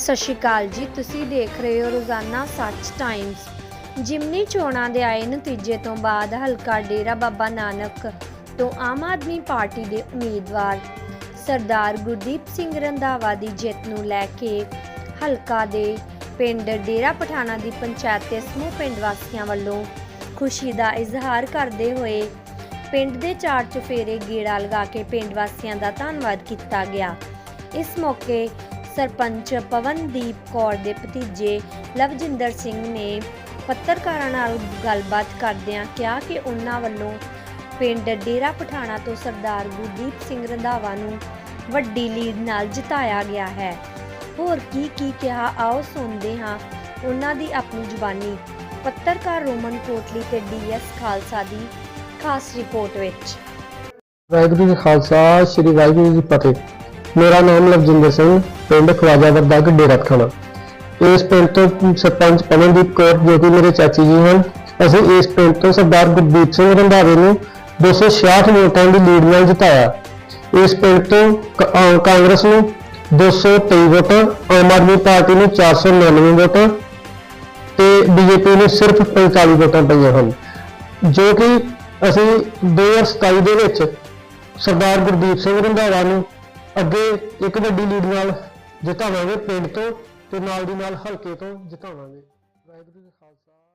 ਸਤਿ ਸ਼੍ਰੀ ਅਕਾਲ ਜੀ। ਤੁਸੀਂ ਦੇਖ ਰਹੇ ਹੋ ਰੋਜ਼ਾਨਾ ਸੱਚ ਟਾਈਮਸ ਜਿਮਨੀ ਚੋਣਾਂ ਦੇ ਆਏ ਨਤੀਜੇ ਤੋਂ ਬਾਅਦ ਹਲਕਾ ਡੇਰਾ ਬਾਬਾ ਨਾਨਕ ਤੋਂ ਆਮ ਆਦਮੀ ਪਾਰਟੀ ਦੇ ਉਮੀਦਵਾਰ ਸਰਦਾਰ ਗੁਰਦੀਪ ਸਿੰਘ ਰੰਧਾਵਾ ਦੀ ਜਿੱਤ ਨੂੰ ਲੈ ਕੇ ਹਲਕਾ ਦੇ ਪਿੰਡ ਡੇਰਾ ਪਠਾਣਾ ਦੀ ਪੰਚਾਇਤ ਤੇ ਸਮੂਹ ਪਿੰਡ ਵਾਸੀਆਂ ਵੱਲੋਂ ਖੁਸ਼ੀ ਦਾ ਇਜ਼ਹਾਰ ਕਰਦੇ ਹੋਏ ਪਿੰਡ ਦੇ ਚਾਰ ਚੁਫੇਰੇ ਗੇੜਾ ਲਗਾ ਕੇ ਪਿੰਡ ਵਾਸੀਆਂ ਦਾ ਧੰਨਵਾਦ ਕੀਤਾ ਗਿਆ। ਇਸ ਮੌਕੇ ਸਰਪੰਚ ਪਵਨਦੀਪ ਕੌਰ ਦੇ ਭਤੀਜੇ ਲਵਜਿੰਦਰ ਸਿੰਘ ਨੇ ਪੱਤਰਕਾਰਾਂ ਨਾਲ ਗੱਲਬਾਤ ਕਰਦਿਆਂ ਕਿਹਾ ਕਿ ਉਹਨਾਂ ਵੱਲੋਂ ਪਿੰਡ ਡੇਰਾ ਪਠਾਣਾ ਤੋਂ ਸਰਦਾਰ ਗੁਰਦੀਪ ਸਿੰਘ ਰੰਧਾਵਾ ਨੂੰ ਵੱਡੀ ਲੀਡ ਨਾਲ ਜਿਤਾਇਆ ਗਿਆ ਹੈ। ਹੋਰ ਕੀ ਕੀ ਕਿਹਾ, ਆਓ ਸੁਣਦੇ ਹਾਂ ਉਹਨਾਂ ਦੀ ਆਪਣੀ ਜ਼ੁਬਾਨੀ। ਪੱਤਰਕਾਰ ਰੋਮਨ ਕੋਟਲੀ ਤੇ ਡੀਐਸ ਖਾਲਸਾ ਦੀ ਖਾਸ ਰਿਪੋਰਟ ਵਿੱਚ। ਵਾਹਿਗੁਰੂ ਜੀ ਖਾਲਸਾ, ਸ੍ਰੀ ਵਾਹਿਗੁਰੂ ਜੀ ਫਤਿਹ। ਮੇਰਾ ਨਾਮ ਲਵਜਿੰਦਰ ਸਿੰਘ। ਪਿੰਡ ਖਵਾਜਾ ਦਾ ਡੇਰਾ ਖਾਨਾ ਇਸ ਪਿੰਡ ਤੋਂ ਸਰਪੰਚ ਪਵਨਦੀਪ ਕੌਰ ਜੋ ਕਿ ਮੇਰੇ ਚਾਚੀ ਜੀ ਹਨ, ਅਸੀਂ ਇਸ ਪਿੰਡ ਤੋਂ ਸਰਦਾਰ ਗੁਰਦੀਪ ਸਿੰਘ ਰੰਧਾਵੇ ਨੂੰ 266 ਵੋਟਾਂ ਦੀ ਲੀਡ ਨਾਲ ਜਿਤਾਇਆ। ਇਸ ਪਿੰਡ ਤੋਂ ਕ- ਅਹ ਕਾਂਗਰਸ ਨੂੰ 223 ਵੋਟਾਂ, ਆਮ ਆਦਮੀ ਪਾਰਟੀ ਨੂੰ 499 ਵੋਟਾਂ ਤੇ ਬੀਜੇਪੀ ਨੂੰ ਸਿਰਫ 45 ਵੋਟਾਂ ਪਈਆਂ ਹਨ। ਜੋ ਕਿ ਅਸੀਂ 2027 ਦੇ ਵਿੱਚ ਸਰਦਾਰ ਗੁਰਦੀਪ ਸਿੰਘ ਰੰਧਾਵਾ ਨੂੰ ਅੱਗੇ ਇੱਕ ਵੱਡੀ ਲੀਡ ਨਾਲ ਜਿਤਾਵਾਂਗੇ ਪਿੰਡ ਤੋਂ ਤੇ ਨਾਲ ਦੀ ਨਾਲ ਹਲਕੇ ਤੋਂ ਜਿਤਾਵਾਂਗੇ। ਵਾਹਿਗੁਰੂ ਜੀ ਖਾਲਸਾ।